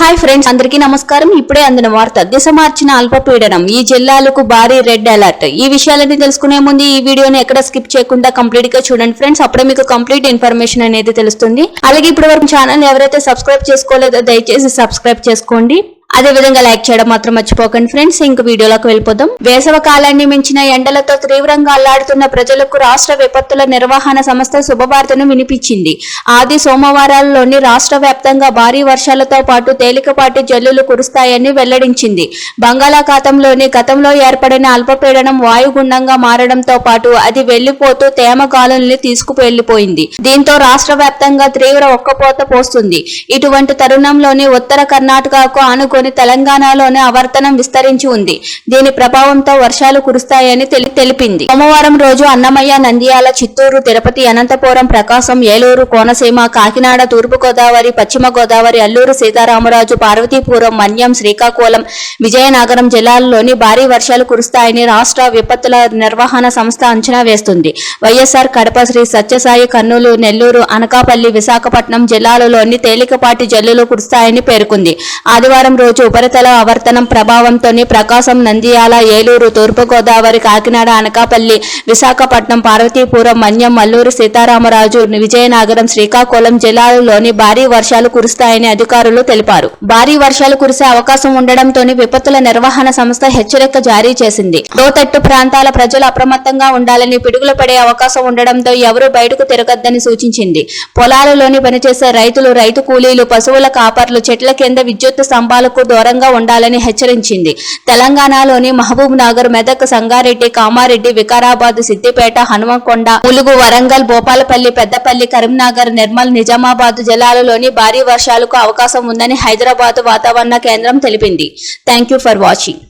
Hi friends అందరికీ నమస్కారం. ఇప్పుడే అందిన వార్త దిశ మార్చిన అల్పపీడనం ఈ జిల్లాలకు భారీ రెడ్ అలర్ట్. ఈ విషయాలన్నీ తెలుసుకునే ముందు ఈ వీడియోని ఎక్కడ స్కిప్ చేయకుండా కంప్లీట్గా చూడండి ఫ్రెండ్స్. అప్పుడే మీకు కంప్లీట్ ఇన్ఫర్మేషన్ అనేది తెలుస్తుంది. అలాగే ఇప్పటి వరకు ఛానల్ ఎవరైతే సబ్స్క్రైబ్ చేసుకోలేదో దయచేసి సబ్స్క్రైబ్ చేసుకోండి. అదే విధంగా లైక్ చేయడం మాత్రం మర్చిపోకండి ఫ్రెండ్స్. ఇంక వీడియోలోకి వెళ్ళిపోదాం. వేసవ కాలాన్ని మించిన ఎండలతో తీవ్రంగా అల్లాడుతున్న ప్రజలకు రాష్ట్ర విపత్తుల నిర్వహణ సంస్థ శుభవార్తను వినిపించింది. ఆది సోమవారాల్లోని రాష్ట్ర వ్యాప్తంగా భారీ వర్షాలతో పాటు తేలికపాటి జల్లులు కురుస్తాయని వెల్లడించింది. బంగాళాఖాతంలోని గతంలో ఏర్పడిన అల్పపీడనం వాయుగుండంగా మారడంతో పాటు అది వెళ్ళిపోతూ తేమ గాలుల్ని తీసుకువెళ్ళిపోయింది దీంతో రాష్ట్ర వ్యాప్తంగా తీవ్ర ఒక్కపోత పోస్తుంది. ఇటువంటి తరుణంలోని ఉత్తర కర్ణాటకకు ఆనుకొని తెలంగాణలోనే ఆవర్తనం విస్తరించి ఉంది. దీని ప్రభావంతో వర్షాలు కురుస్తాయని తెలి- తెలిపింది. సోమవారం రోజు అన్నమయ్య నంద్యాల చిత్తూరు తిరుపతి అనంతపురం ప్రకాశం ఏలూరు కోనసీమ కాకినాడ తూర్పు గోదావరి పశ్చిమ గోదావరి అల్లూరు సీతారామరాజు పార్వతీపురం మన్యం శ్రీకాకుళం విజయనగరం జిల్లాల్లోని భారీ వర్షాలు కురుస్తాయని రాష్ట్ర విపత్తుల నిర్వహణ సంస్థ అంచనా వేస్తుంది. వైఎస్ఆర్ కడప శ్రీ సత్యసాయి కర్నూలు నెల్లూరు అనకాపల్లి విశాఖపట్నం జిల్లాలలోని తేలికపాటి జల్లులు కురుస్తాయని పేర్కొంది. ఆదివారం రోజు ఉపరితల ఆవర్తనం ప్రభావంతోని ప్రకాశం నంద్యాల ఏలూరు తూర్పుగోదావరి కాకినాడ అనకాపల్లి విశాఖపట్నం పార్వతీపురం మన్యం మల్లూరు సీతారామరాజు విజయనగరం శ్రీకాకుళం జిల్లాలలోని భారీ వర్షాలు కురుస్తాయని అధికారులు తెలిపారు. భారీ వర్షాలు కురిసే అవకాశం ఉండడంతో విపత్తుల నిర్వహణ సంస్థ హెచ్చరిక జారీ చేసింది. లోతట్టు ప్రాంతాల ప్రజలు అప్రమత్తంగా ఉండాలని పిడుగులు పడే అవకాశం ఉండడంతో ఎవరూ బయటకు తిరగద్దని సూచించింది. పొలాలలోని పనిచేసే రైతులు రైతు కూలీలు పశువుల కాపర్లు చెట్ల కింద విద్యుత్ స్తంభాలకు దూరంగా ఉండాలని హెచ్చరించింది. తెలంగాణలోని మహబూబ్ నగర్ మెదక్ సంగారెడ్డి కామారెడ్డి వికారాబాద్ సిద్దిపేట హనుమకొండ ములుగు వరంగల్ భూపాలపల్లి పెద్దపల్లి కరీంనగర్ నిర్మల్ నిజామాబాద్ జిల్లాలలోని భారీ వర్షాలకు అవకాశం ఉందని హైదరాబాద్ వాతావరణ కేంద్రం తెలిపింది. Thank you for watching.